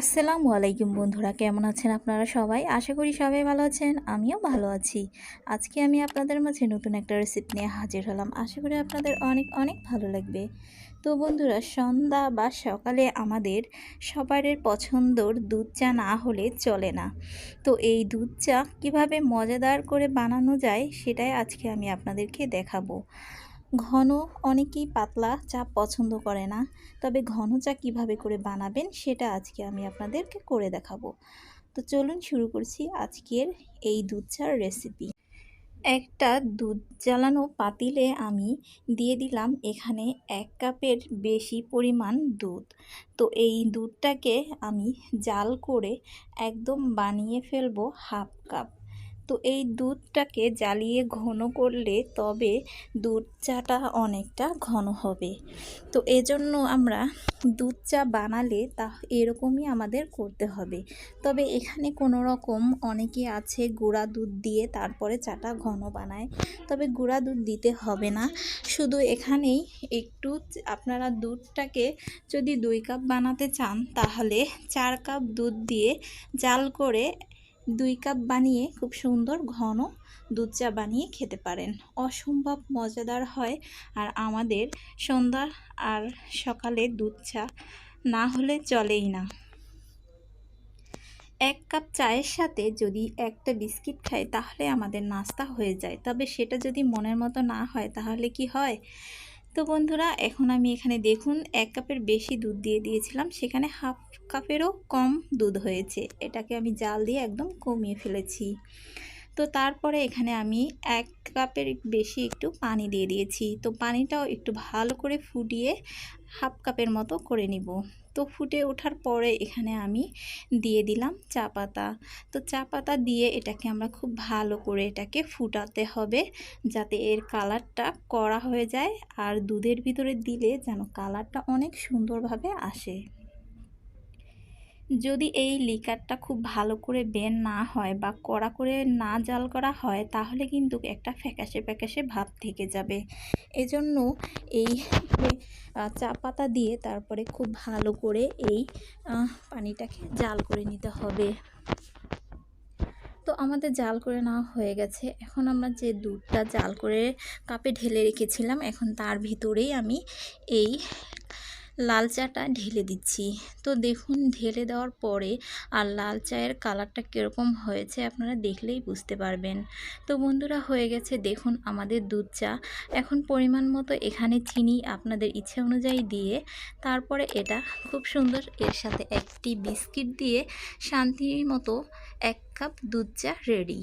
আসসালামু আলাইকুম বন্ধুরা, কেমন আছেন আপনারা সবাই? আশা করি সবাই ভালো আছেন, আমিও ভালো আছি। আজকে আমি আপনাদের মাঝে নতুন একটা রেসিপি নিয়ে হাজির হলাম। আশা করি আপনাদের অনেক অনেক ভালো লাগবে। তো বন্ধুরা, সন্ধ্যা বা সকালে আমাদের সবারের পছন্দর দুধ চা না হলে চলে না। তো এই দুধ চা কীভাবে মজাদার করে বানানো যায়, সেটাই আজকে আমি আপনাদেরকে দেখাবো। ঘন অনেকেই পাতলা চা পছন্দ করে না, তবে ঘন চা কীভাবে করে বানাবেন সেটা আজকে আমি আপনাদেরকে করে দেখাবো। তো চলুন শুরু করছি আজকের এই দুধ চার রেসিপি একটা দুধ জ্বালানো পাতিলে আমি দিয়ে দিলাম এখানে এক কাপের বেশি পরিমাণ দুধ। তো এই দুধটাকে আমি জাল করে একদম বানিয়ে ফেলব হাফ কাপ। তো এই দুধটাকে জ্বালিয়ে ঘন করলে তবে দুধ চাটা অনেকটা ঘন হবে। তো এজন্য আমরা দুধ চা বানালে তা এরকমই আমাদের করতে হবে। তবে এখানে কোনো রকম অনেকে আছে গুঁড়া দুধ দিয়ে তারপরে চাটা ঘন বানায়, তবে গুঁড়া দুধ দিতে হবে না। শুধু এখানেই একটু আপনারা দুধটাকে যদি দুই কাপ বানাতে চান, তাহলে চার কাপ দুধ দিয়ে জাল করে দুই কাপ বানিয়ে খুব সুন্দর ঘন দুধ চা বানিয়ে খেতে পারেন। অসম্ভব মজাদার হয় আর আমাদের সন্ধ্যা আর সকালে দুধ চা না হলে চলেই না। এক কাপ চায়ের সাথে যদি একটা বিস্কিট খাই তাহলে আমাদের নাস্তা হয়ে যায়। তবে সেটা যদি মনের মতো না হয় তাহলে কি হয়? তো বন্ধুরা, এখন আমি এখানে দেখুন এক কাপের বেশি দুধ দিয়ে দিয়েছিলাম। সেখানে হাফ কাপেরও কম দুধ হয়েছে। এটাকে আমি জাল দিয়ে একদম কমিয়ে ফেলেছি। তো তারপরে এখানে আমি এক কাপের বেশি একটু পানি দিয়ে দিয়েছি। তো পানিটাও একটু ভালো করে ফুটিয়ে হাফ কাপের মতো করে নিব। তো ফুটে ওঠার পরে এখানে আমি দিয়ে দিলাম চা পাতা। তো চা পাতা দিয়ে এটাকে আমরা খুব ভালো করে এটাকে ফুটাতে হবে যাতে এর কালারটা কড়া হয়ে যায় আর দুধের ভিতরে দিলে যেন কালারটা অনেক সুন্দরভাবে আসে। যদি এই লিকারটা খুব ভালো করে বেন না হয় বা কড়া করে না জাল করা হয়, তাহলে কিন্তু একটা ফ্যাকাশে ফ্যাকাশে ভাব থেকে যাবে। এজন্য এই চা পাতা দিয়ে তারপরে খুব ভালো করে এই পানিটাকে জাল করে নিতে হবে। তো আমাদের জাল করে নেওয়া হয়ে গেছে। এখন আমরা যে দুধটা জাল করে কাপে ঢেলে রেখেছিলাম, এখন তার ভিতরেই আমি এই লাল চাটা ঢেলে দিচ্ছি। তো দেখুন, ঢেলে দেওয়ার পরে আর লাল চায়ের কালারটা কীরকম হয়েছে আপনারা দেখলেই বুঝতে পারবেন। তো বন্ধুরা, হয়ে গেছে দেখুন আমাদের দুধ চা। এখন পরিমাণ মতো এখানে চিনি আপনাদের ইচ্ছে অনুযায়ী দিয়ে, তারপরে এটা খুব সুন্দর এর সাথে একটি বিস্কিট দিয়ে শান্তির মতো এক কাপ দুধ চা রেডি।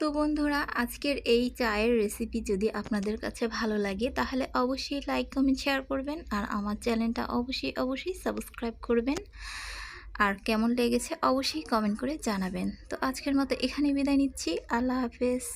তো বন্ধুরা, আজকের এই চায়ের রেসিপি যদি আপনাদের কাছে ভালো লাগে, তাহলে অবশ্যই লাইক কমেন্ট শেয়ার করবেন আর আমার চ্যানেলটা অবশ্যই অবশ্যই সাবস্ক্রাইব করবেন। আর কেমন লেগেছে অবশ্যই কমেন্ট করে জানাবেন। তো আজকের মতো এখানে বিদায় নিচ্ছি। আল্লাহ হাফেজ।